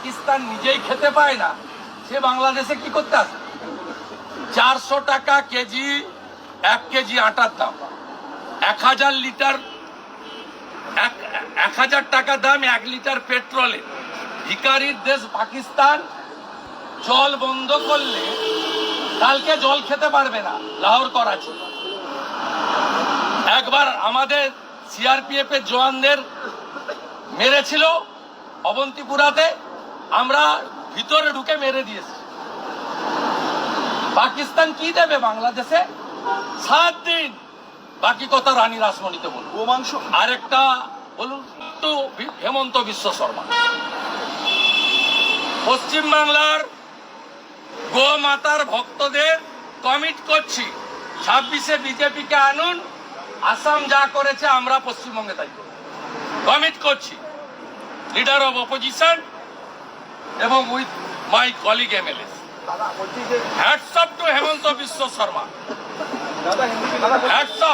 পাকিস্তান নিজেই খেতে পায় না, সে বাংলাদেশে কি করতে আসে? চারশো টাকা কেজি, এক কেজি আটার দাম। এক হাজার লিটার, এক হাজার টাকা দাম এক লিটার পেট্রোলে। ভিকারির দেশ পাকিস্তান, জল বন্ধ করলে কালকে জল খেতে পারবে না, লাহোর, করাচি। একবার আমাদের সিআরপিএফ এর জওয়ানদের মেরেছিল অবন্তিপুরাতে। আমরা ভিতরে ঢুকে মেরে দিয়েছি। পাকিস্তান কি দেবে বাংলাদেশে? সাত দিন। বাকি কথা রানী রাসমণিতে বলব গোমাংস আরেকটা বলুন তো হেমন্ত বিশ্ব শর্মা। পশ্চিম বাংলার গোমাতার ভক্তদের কমিট করছি। ছাব্বিশে বিজেপিকে আনুন। আসাম যা করেছে আমরা পশ্চিমবঙ্গে তাই কমিট করছি। লিডার অফ অপোজিশন এবং with my colleague M L S যে hats off to Himanta Biswa Sarma দাদা